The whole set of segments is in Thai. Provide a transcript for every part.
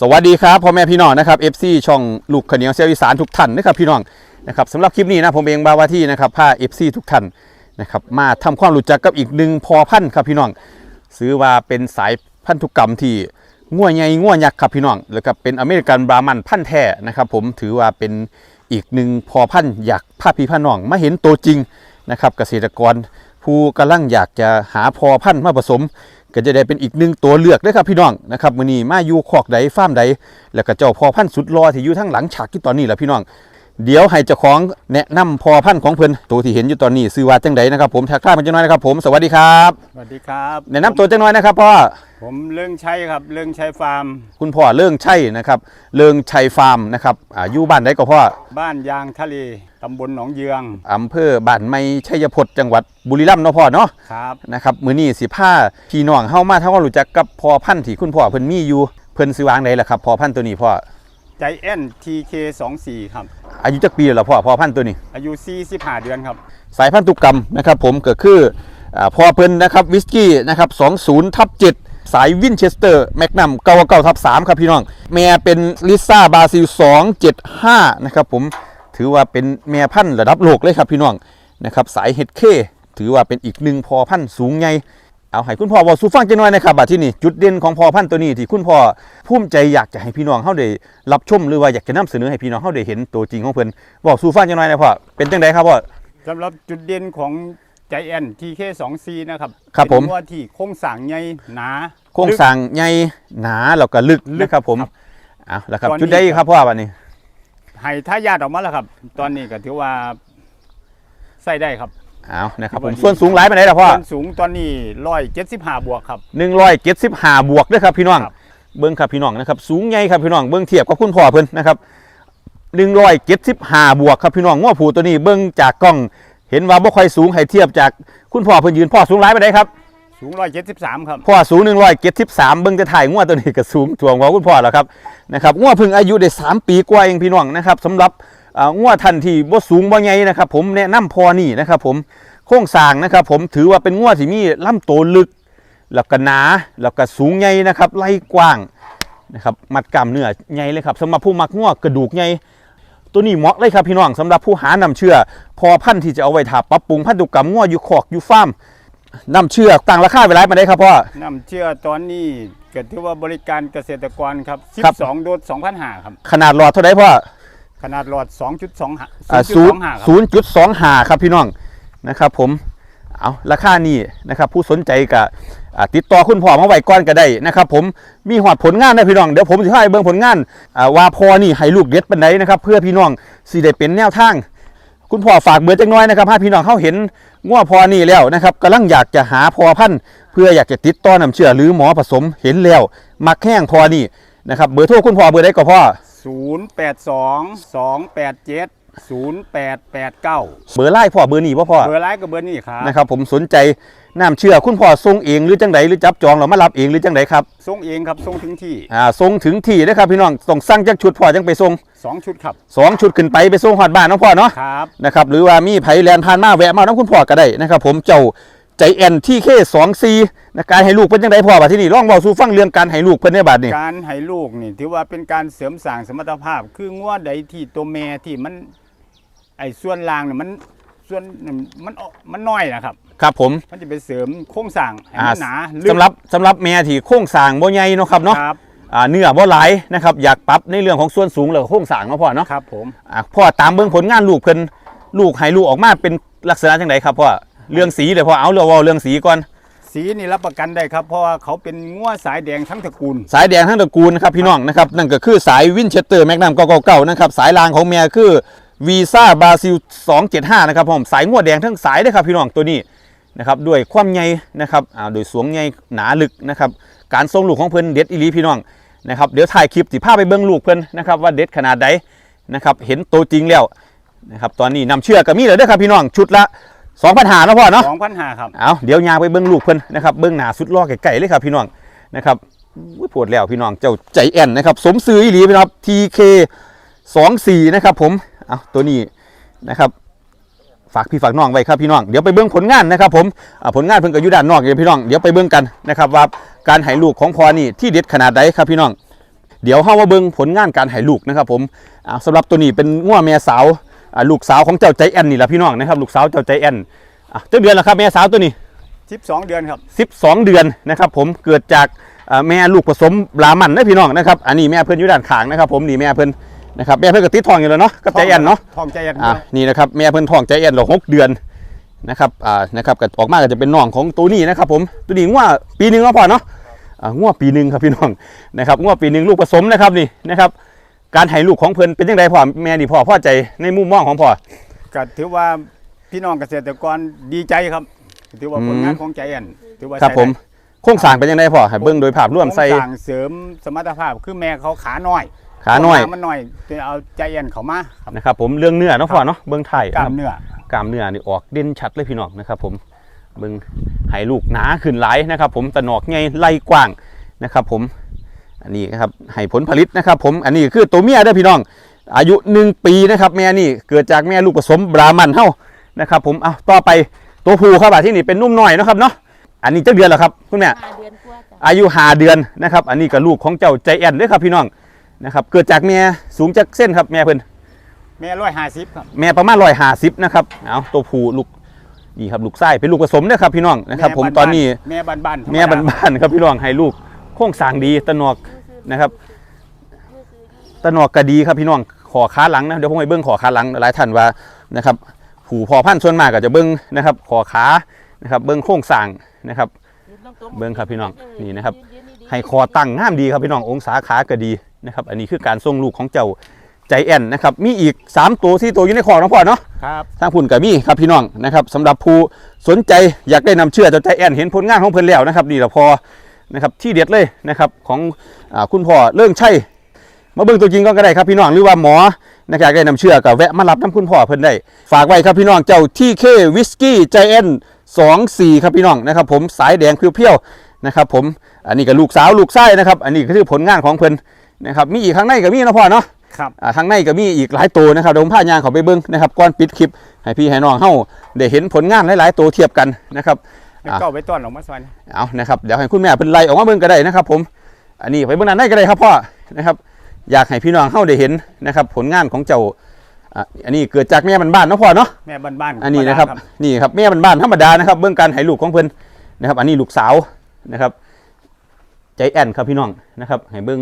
สวัสดีครับพ่อแม่พี่น้องนะครับ FC ช่องลูกขเนียวเซลอีสานทุกท่านนะครับพี่น้องนะครับสำหรับคลิปนี้นะผมเองบาวาที่นะครับพา FC ทุกท่านนะครับมาทำความรู้จักกับอีกหนึ่งพอพันธุ์ครับพี่น้อง ซื้อว่าเป็นสายพันธุกรรมที่ง่วใหญ่ง่วยักษ์ครับพี่น้องแล้วก็เป็นอเมริกันบรามันพันธุ์แท้นะครับผมถือว่าเป็นอีกหนึ่งพอพันธุ์อยากพาพี่พาน้องมาเห็นตัวจริงนะครับเกษตรกรผู้กำลังอยากจะหาพอพันธุ์มาผสม ก็จะได้เป็นอีกหนึ่งตัวเลือกเด้ครับพี่น้องนะครับมื้อนี้มาอยู่คอกใดฟาร์มใดแล้วก็เจ้าพ่อพันธุ์สุดรอที่อยู่ทั้งหลังฉากที่ตอนนี้แหละพี่น้อง เดี๋ยวให้เจ้าของแนะนำพอพันธุ์ของเพิ่นตัวที่เห็นอยู่ตอนนี้ซื้อว่าจังไดนะครับผมทักทายมันจังน้อยนะครับ ผมสวัสดีครับสวัสดีครับแนะนำตัวจังน้อยนะครับพ่อผมเรื่องใช้ครับเรื่องใช้ฟาร์ม คุณพ่อเลื่องชัยนะครับเลื่องชัยฟาร์มนะครับอ่าอยู่บ้านใดก็พ่อบ้านยางทะเลตำบลหนองเยืองอำเภอบ้านไม้ชัยพจน์จังหวัดบุรีรัมย์เนาะพ่อเนาะครับนะครับมื้อนี้สิพาพี่น้องเฮามาทำความรู้จักกับพอพันธุ์ที่คุณพ่อเพิ่นมีอยู่เพิ่นสิวางใดล่ะครับพอพันธุ์ตัวนี้พ่อใจแอนทีเคสองสี่ครับ อายุจักปีแล้วล่ะพ่อพอพันธุ์ตัวนี้ อายุ45เดือนครับ สายพันธุกรรมนะครับผมก็คืออาพอเพิ่นนะครับวิสกี้นะครับ20ทับ7สายวินเชสเตอร์แมกนัม99ทับ3ครับพี่น้อง แม่เป็นลิซ่าบาซิล275นะครับผมถือว่าเป็นแม่พันธุ์ระดับโลกเลยครับพี่น้องนะครับสายเฮดเค ถือว่าเป็นอีกหนึ่งพอพันธุ์สูงใหญ่ เอาให้คุณพ่อบอกสู่ฟังจังหน่อยนะครับบัดที่นี่จุดเด่นของพอพันธุ์ตัวนี้ที่คุณพ่อภูมิใจอยากจะให้พี่น้องเฮาได้รับชมหรือว่าอยากจะนำเสนอให้พี่น้องเฮาได้เห็นตัวจริงของเพิ่นบอกสู่ฟังจังหน่อยนะพ่อเป็นจังไดครับพ่อสำหรับจุดเด่นของใจแอนทีเคสองสี่นะครับครับผมเป็นวัวที่โค้งสร้างใหญ่หนาโครงสร้างใหญ่หนาแล้วก็ลึกนะครับผมเอาแล้วครับตอนนี้จุดใดอีกครับพ่อวันนี้ให้ทายาทออกมาแล้วครับ ตอนนี้ก็ถือว่าใส่ได้ครับ เอานะครับผมส่วนสูงหลายไปไหนล่ะพ่อส่วนสูงตอนนี้ร้อยเจ็ดสิบห้าบวกครับหนึ่งร้อยเจ็ดสิบห้าบวกด้วยครับพี่น้องครับเบิ้งครับพี่น้องนะครับสูงใหญ่ครับพี่น้องเบิ้งเทียบกับคุณพ่อเพิ่นนะครับหนึ่งร้อยเจ็ดสิบห้าบวกครับพี่น้องง้อผูตัวนี้เบิ้งจากกล้องเห็นว่าบ่ค่อยสูงให้เทียบจากคุณพ่อเพิ่นยืนพ่อสูงหลายไปไหนครับสูงร้อยเจ็ดสิบสามครับพ่อสูงหนึ่งร้อยเจ็ดสิบสามเบิ้งจะถ่ายง้อตัวนี้ก็สูงถ่วงกว่าคุณพ่อแล้วครับนะครับง้อเพิ่งอายุได้สามปีกว่าเองพี่น้องนะครับสำหรับอ่า ง้อทันที่บ่สูงบ่ใหญ่นะครับผมแนะนำพอนี่นะครับผมโครงสร้างนะครับผมถือว่าเป็นง้อที่มีลำโตวลึก แล้วก็หนาแล้วก็สูงใหญ่นะครับไล่กว้างนะครับมัดกล้ามเนื้อใหญ่เลยครับสำหรับผู้มักง้อกระดูกใหญ่ตัวนี้เหมาะเลยครับพี่น้องสำหรับผู้หานำเชื่อ พอพันธุ์ที่จะเอาไว้ถาปรับปรุงพันธุกรรมง้ออยู่คอกอยู่ฟาร์มนำเชื่อต่างราคาไปไล่มาได้ครับพ่อน้ำเชื่อตอนนี้ก็ถือว่าบริการเกษตรกรครับครับ12โดส2,500ครับขนาดหลอดเท่าไหร่พ่อข นาดหลอด 2.2อ่าศูนย์0.25ครับศูนย์จุดสองหาครับพี่น้องนะครับ ผมเอาราคานี่นะครับ ผู้สนใจกับติดต่อคุณพ่อมาไว้ก่อนก็ได้นะครับ ผมมีหอดผลงานนะพี่น้องเดี๋ยวผมจะให้เบิ่งผลงานอ่าว่าพอนี่ให้ลูกเด็ดปันไดนะครับ เพื่อพี่น้องสิได้เป็นแนวทางคุณพ่อฝากเบอร์จักหน้อยนะครับให้พี่น้องเขาเห็นง้อพอนี่แล้วนะครับกำลังอยากจะหาพอพันธุ์เพื่ออยากจะติดต่อน้ำเชื่อหรือหมอผสมเห็นแล้วมักแห้งพอนี่นะครับเบอร์โทรคุณพ่อเบอร์ใดก็พ่อ 082 287 0889 เบอร์ไล่พ่อเบอร์นี่พ่อพ่อเบอร์ไลน์กับเบอร์นี้ครับนะครับผมสนใจน้ำเชื่อคุณพ่อส่งเองหรือจังไดหรือจับจองเรามารับเองหรือจังไดครับส่งเองครับส่งถึงที่อ่าส่งถึงที่นะครับพี่น้องต้องสั่งจากชุดพ่อจังไปส่ง2ชุดครับสองชุดขึ้นไปไปส่งหอดบ้านเนาะพ่อเนาะครับนะครับหรือว่ามีไผแลนผ่านมาแวะมาน้ำคุณพ่อก็ได้นะครับผมเจ้า ใจแอนที่เคสองซีนะการให้ลูกเป็นจังไดพ่อบัดที่นี่ลองเบาสู่ฟังเรื่องการให้ลูกเพิ่นในบัดนี่การให้ลูกนี่ถือว่าเป็นการเสริมสร้างสมรรถภาพ คืองัวใดที่ตัวแม่ที่มัน ไอ้ส่วนล่างเนี่ยมันส่วนมันออกมันน้อยนะครับ ครับผมมันจะไปเสริมโครงสร้างให้อ่ามันหนาลึกสำหรับสำหรับแม่ที่โค้งสร้างบ่ใหญ่เนาะครับเนาะครับอ่าเนื้อบ่หลายนะครับอยากปรับในเรื่องของส่วนสูงแล้วก็โค้งสร้างเนาะพ่อเนาะครับผมอะพ่อตามเบื้องผลงานลูกเพิ่นลูกให้ลูกออกมาเป็นลักษณะจังไดครับพ่อ เรื่องสีเลยพ่อเอาเรื่องเว่าเรื่องสีก่อน สีนี่รับประกันได้ครับ เพราะว่าเขาเป็นงัวสายแดงทั้งตระกูล สายแดงทั้งตระกูลนะครับพี่น้องนะครับนั่นก็คือสายวินเชสเตอร์แมกนัม999นะครับสายรางของแม่คือวีซ่าบราซิล275นะครับผมสายงวดแดงทั้งสายเลยครับพี่น้องตัวนี้นะครับด้วยความใหญ่นะครับอ่าโดยสวงใหญ่หนาลึกนะครับการทรงลูกของเพิ่นเด็ดอีหลีพี่น้องนะครับเดี๋ยวถ่ายคลิปสิพาไปเบิ่งลูกเพิ่นนะครับว่าเด็ดขนาดใดนะครับเห็นตัวจริงแล้วนะครับตอนนี้นำเชื่อก็มีแล้วเด้อครับพี่น้องชุดละ 2,500เนาะพ่อเนาะ2,500ครับเอาเดี๋ยวยางไปเบิ้งลูกเพิ่นนะครับเบิ้งหน้าสุดล่อไก่ๆเลยครับพี่น้องนะครับอุ้ยปวดแล้วพี่น้องเจ้าใจแอนนะครับสมซื้ออีหลีพี่น้องครับ TK 24นะครับผมเอาตัวนี้นะครับฝากพี่ฝากน้องไว้ครับพี่น้องเดี๋ยวไปเบิ้งผลงานนะครับผมอ่าผลงานเพิ่นก็อยู่ด้านนอกอยู่พี่น้องเดี๋ยวไปเบิ้งกันนะครับว่าการให้ลูกของพอนี่ที่เด็ดขนาดใดครับพี่น้อง เดี๋ยวเฮามาเบิ่งผลงานการให้ลูกนะครับผมอ่าสำหรับตัวนี้เป็นงัวแม่สาวอ่า ลูกสาวของเจ้าใจแอนนี่แหละพี่น้องนะครับลูกสาวเจ้าใจแอนอะเจ้าเดือนแล้วครับแม่สาวตัวนี้ 12 เดือนครับ 12 เดือนนะครับผมเกิดจากเอ่อแม่ลูกผสมบรามันนะพี่น้องนะครับอันนี้แม่เพิ่นอยู่ด้านข้างนะครับผมนี่แม่เพิ่นนะครับแม่เพิ่นก็ติดทองอยู่แล้วเนาะกับใจแอนเนาะทองใจแอนอะนี่นะครับแม่เพิ่นทองใจแอนหรอหกเดือนนะครับอ่านะครับก็ออกมาก็จะเป็นน้องของตัวนี้นะครับผมตัวนี้ง่วปีหนึ่งแล้วพอเนาะอ่าง่วปีหนึ่งครับพี่น้องนะครับง่วปีหนึ่งลูกผสมนะครับนี่นะครับ การให้ลูกของเพิ่นเป็นยังไงพ่อแม่นี่พ่อพอใจในมุมมองของพ่อ ก็ถือว่าพี่น้องเกษตรกรดีใจครับ ถือว่าอืมผลงานของใจแอนถือว่าครับใช้ผมได้โครงสร้างเป็นยังไงพ่อให้เบิ่งโดยภาพรวมใส่โครงสร้างเสริมสมรรถภาพคือแม่เขาขาน้อยขาน้อยมันน้อยจะเอาใจแอนเขามาครับนะครับผมเรื่องเนื้อเนาะพ่อเนาะเบิ่งไทยกล้ามเนื้อ กล้ามเนื้อนี่ออกเด่นชัดเลยพี่น้องนะครับผมเบิ่งให้ลูกหนาขึ้นหลายนะครับผมตะหนอกใหญ่ไหล่กว้างนะครับผม อันนี้นะครับให้ผลผลิตนะครับ ผมอันนี้คือตัวเมียเด้อพี่น้อง อายุ1ปีนะครับแม่นี่เกิดจากแม่ลูกผสมบรามันเฮานะครับ ผมเอาต่อไปตัวผู้ครับอะที่นี่เป็นนุ่มหน่อยนะครับเนาะอันนี้เจ้าเดือนแล้วครับคุณแม่ห้าเดือนกว่าจ้ะอายุหาเดือนนะครับ อันนี้ก็ลูกของเจ้าใจแอนเด้อครับพี่น้องนะครับ เกิดจากแม่สูงจากเส้นครับแม่เพิ่นแม่ร้อยห้าสิบครับแม่ประมาณร้อยห้าสิบนะครับเอาตัวผู้ลูกนี่ครับลูกไส้เป็นลูกผสมนะครับพี่น้องนะครับ ผมตอนนี้แม่บ้านๆธรรดแม่บ้านๆครับพี่น้องให้ลูกโค้งสร้างดีตะหนอก นะครับตะหนอกก็ดีครับพี่น้องขอขาหลังนะเดี๋ยวผมไปเบิ้งขอขาหลังหลายท่านว่านะครับผู้พอพันธุ์ส่วนมากก็จะเบิ้งนะครับขอขานะครับเบิ้งโค้งสร้างนะครับ เบิ่งครับพี่น้องนี่นะครับให้คอตั้งงามดีครับพี่น้ององศาขาก็ดีนะครับ อันนี้คือการส่งลูกของเจ้าใจแอนนะครับมีอีกสามตัวสี่ตัวอยู่ในคอกน้องพ่อเนาะครับทางพุ่นกับมีครับพี่น้องนะครับสำหรับผู้สนใจอยากได้นำเชื่อเจ้าใจแอนเห็นผลงานของเพิ่นแล้วนะครับนี่แหละพอ นะครับที่เด็ดเลยนะครับของอาคุณพ่อเรื่องใช่มาเบิ่งตัวจริงก็ได้ครับพี่น้องหรือว่าหมอนะครับอยากได้นำเชื่อก็แวะมารับน้ำคุณพ่อเพิ่นได้ ฝากไว้ครับพี่น้องเจ้าที่เควิสกี้ใจแอนสองสี่ครับพี่น้องนะครับผมสายแดงเพียวๆนะครับผมอันนี้ก็ลูกสาวลูกไส้นะครับอันนี้ก็คือผลงานของเพิ่นนะครับมีอีกข้างในก็มีนะพ่อเนาะครับอ่าทางในก็มีอีกหลายตัวนะครับเดี๋ยวผมพายางเขาไปเบิ้งนะครับก่อนปิดคลิปให้พี่ให้น้องเฮาได้เห็นผลงานหลาย ๆ ตัวเทียบกันนะครับ แล้วอะก็เอาไปต้อนออกมาสวรรค์เอานะครับเดี๋ยวให้คุณแม่เป็นไล่ออกมาเบิ้งก็ได้นะครับ ผม อันนี้ไปเบิ้งนั้นได้ก็ได้ครับพ่อนะครับ อยากให้พี่น้องเฮาได้เห็นนะครับ ผลงานของเจ้าอะอันนี้เกิดจากแม่บ้านๆเนาะพ่อเนาะแม่บ้านๆอันนี้นะครับธมดานี่ครับแม่บ้านๆธรรมดานะครับเบื้องการให้ลูกของเพิ่นนะครับ อันนี้ลูกสาวนะครับ ใจแอนครับพี่น้องนะครับให้เบื้อง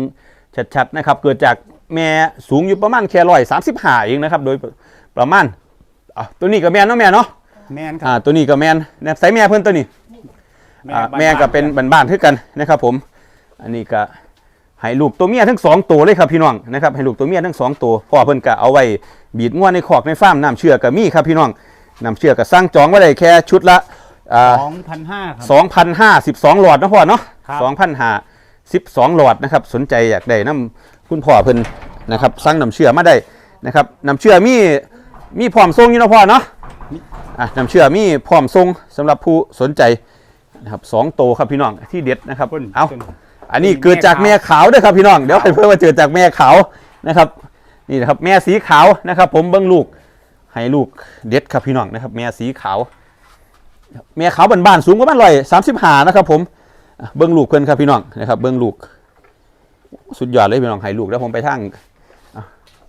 ชัดๆนะครับ เกิดจากแม่สูงอยู่ประมาณแค่ร้อยสามสิบห้าเองนะครับ โดยประมาณอะตัวนี้ก็แม่นเนาะแม่เนาะ แม่นคอ่ารับตัวนี้ก็แม่นนะครับใส่แม่เพิ่นตัวนี้อ่าบ้าๆแม่ก็เป็นบ้านๆคือกันนะครับผม อันนี้ก็ให้ลูกตัวเมียทั้งสองตัวเลยครับพี่น้องนะครับให้ลูกตัวเมียทั้งสองตัวพ่อเพิ่นก็เอาไว้บีดง่วนในคอกในฟาร์มน้ำเชื่อก็มีครับพี่น้องน้ำเชื่อก็สร้างจองไว้ได้แค่ชุดละอ่าสองพันห้าครับสองพันห้าสิบสองหลอดนะพ่อเนาะครับสองพันห้าสิบสองหลอดนะครับสนใจอยากได้น้ำคุณพ่อเพิ่นนะครับสั่งน้ำเชื่อมาได้นะครับน้ำเชื่อมีมีพร้อมทรงอยู่เนาะพ่อเนาะ อะน้ำเชื่อมีพร้อมทรงสำหรับผู้สนใจนะครับสองโตวครับพี่น้องที่เด็ดนะครับต้นเอาต้นอันนี้เกิดจากแม่ขาวด้วยครับพี่น้องเดี๋ยวให้เพื่อนมาเจอจากแม่ขาวนะครับนี่นะครับแม่สีขาวนะครับ ผมเบิ้งลูกให้ลูกเด็ดครับพี่น้องนะครับ แม่สีขาวแม่ขาวบ้านๆสูงประมาณร้อยสามสิบห้านะครับผมอะเบิ้งลูกเพื่อนครับพี่น้องนะครับ เบิ้งลูก สุดยอดเลยพี่น้องให้ลูกแล้วผมไปทาง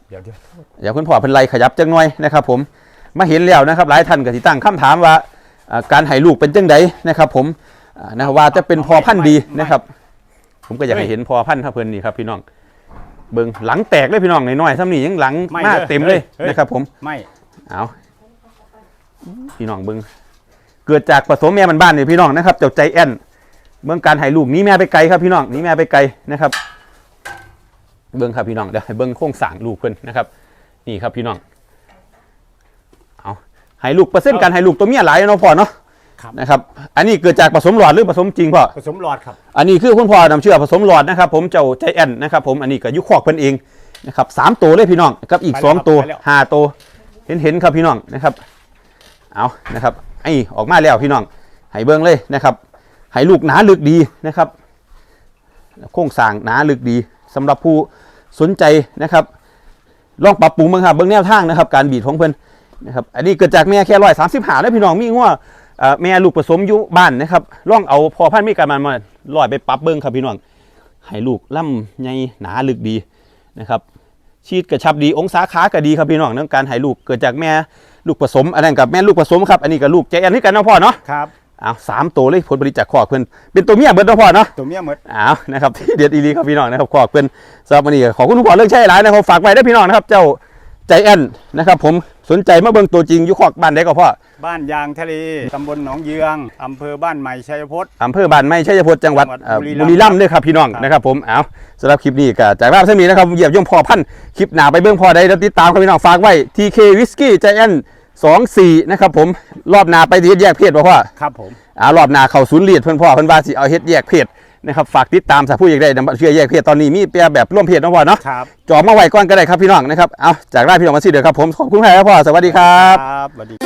เดี๋ยวเดี๋ยวเดี๋ยวคุณพ่อเป็นไรขยับจังหน่อยนะครับ ผม มาเห็นแล้วนะครับ หลายท่านก็สิตั้งคำถามว่าอ่าการให้ลูกเป็นจังไดนะครับ ผมอ่านะครับว่าจะเป็นพอพันธุ์ดีนะครับ ผมก็อยากให้เห็นพอพันธุ์ครับเพิ่นนี่ครับพี่น้องเบิ่งหลังแตกเลยพี่น้องน้อยๆซ้ำนี่ยังหลังมากเต็มเลยนะครับผมไม่เอาพี่น้องเบิ่งเกิดจากผสมแม่มันบ้านๆนี่พี่น้องนะครับเจ้าใจแอนเบิ่งการให้ลูกหนี้แม่ไปไกลครับพี่น้องหนี้แม่ไปไกลนะครับ เบิ่งครับพี่น้องเดี๋ยวให้เบิ่งโครงสร้างลูกเพิ่นนะครับ นี่ครับพี่น้องเอา ให้ลูกเปอร์เซ็นต์การให้ลูกตัวเมียหลายเนาะพ่อเนาะครับ นะครับ อันนี้เกิดจากผสมหลอดหรือผสมจริงพ่อ ผสมหลอดครับ อันนี้คือคุณพ่อนำเชื่อผสมหลอดนะครับผมเจ้าใจแอนนะครับผม อันนี้ก็อยุคอกเพิ่นเองนะครับสามตัวเลยพี่น้องกับอีกไปแล้วสองตัวไปแล้ว ห้าตัวเห็นเห็นครับพี่น้องนะครับ เอานะครับไอ้ออกมาแล้วพี่น้องให้เบิ้งเลยนะครับให้ลูกหนาลึกดีนะครับโครงสร้างหนาลึกดีสำหรับผู้สนใจนะครับ ลองปรับปรุงบ้างครับเบิ้งแนวทางนะครับ การบีดของเพิ่น นะครับอันนี้เกิดจากแม่แค่ร้อยสามสิบหาแล้วพี่น้องมีง้วเอ่อแม่ลูกผสมอยู่บ้านนะครับลองเอาพอพันธุ์มีการมันมาลอยไปปรับเบิ้งครับพี่น้องให้ลูกล่ำใหญ่หนาลึกดีนะครับชีดกระชับดีองศาขาก็ดีครับพี่น้องเรื่องการให้ลูกเกิดจากแม่ลูกผสมอันนั้นกับแม่ลูกผสมครับอันนี้กับลูกใจแอนนี่กันเนาะพ่อเนาะครับอ้าวสามตัวเลยผลผลิตจากขอกเพิ่นเป็นตัวเมียเบิดเนาะพ่อเนาะตัวเมียหมดอ้าวนะครับที่เด็ดอีหลีครับพี่น้องนะครับขอบคุณสำหรับวันนี้ก็ขอบคุณทุกคนเรื่องใช้หลายนะครับฝากไว้ได้อพี่น้องนะครับเจ้า ใจแอนนะครับผมสนใจมาเบิ่งตัวจริงอยู่ขอกบ้านได้ก็พ่อบ้านยางทะเลตำบลหนองเยืองอำเภอบ้านใหม่ชัยพจน์อำเภอบ้านไม้ชัยพลจังหวัดจังหวัดเอ่อบุบุรีรีรัรัมมย์ย์ด้วยครับพี่น้องครับนะครับผมเอาสำหรับคลิปนี้ก็จากภาพเท่านี้นะครับเหยียบย่อมพอพันธุ์คลิปหนาไปเบิ่งพอได้แล้วติดตามครับพี่น้องฝากไว้ TK Whisky Giant 24นะครับผมรอบหนาไปที่แยกเพศบ่พ่อครับผมอ่ารอบหน้าเข้าศูนย์เลียดเพื่อนพ่อเพื่อนว่าสิเอาเฮ็ดแยกเพศ นะครับฝากติดตามสาผู้อยากได้นำเชื่อแยกเพศตอนนี้มีเปียแบบร่วมเพศเนาะพ่อเนาะครับจองมาไว้ก่อนก็ได้ครับพี่น้องนะครับเอาจากได้พี่น้องมาสิเด้อครับผมขอบคุณครับพ่อสวัสดีครับครับสวัสดี